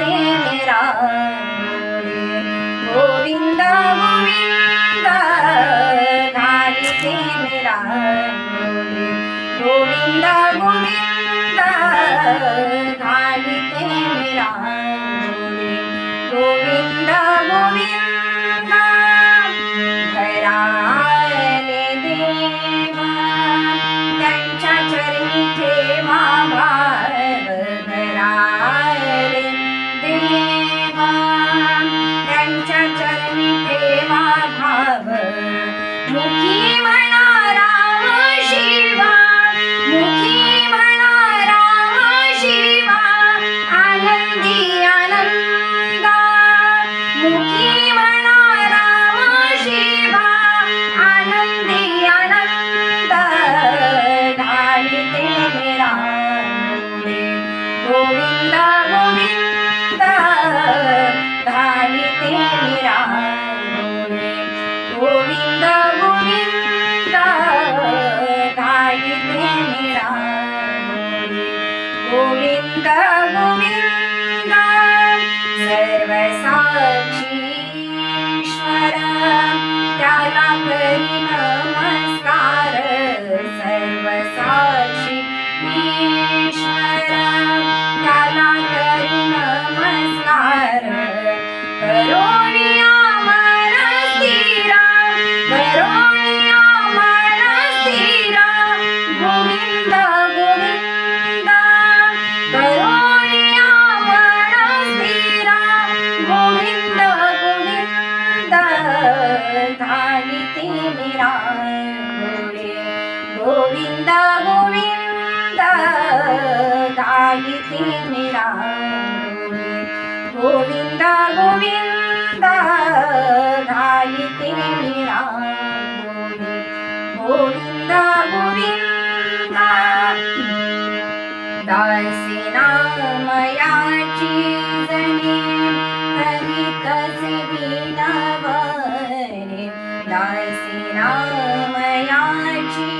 तेरा चरणी ठेवा भाव. मुखी ഗോവിന്ദ ഗോവിന്ദ കായിക ഗോവിന്ദ ഗോവിന്ദ गोविंद गाविते मेरा गोविंद गोविंद गाविते मेरा गोविंद गोविंद दासिना मयाची जणी हरितसे विनावरे दासिना मयाची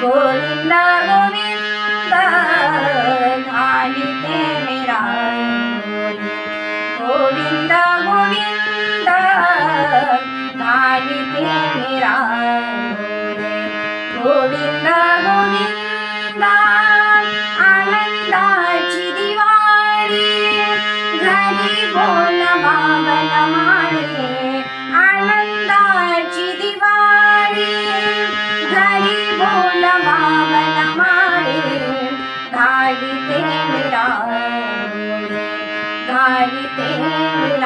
கோவிந்தா கோவிந்தா ஆழித்தே மேரா கோவிந்தா கோவிந்தா ஆழித்தே மேரா கோவிந்தா கோவிந்தா. गाड़ी तेरा गाड़ी तेरा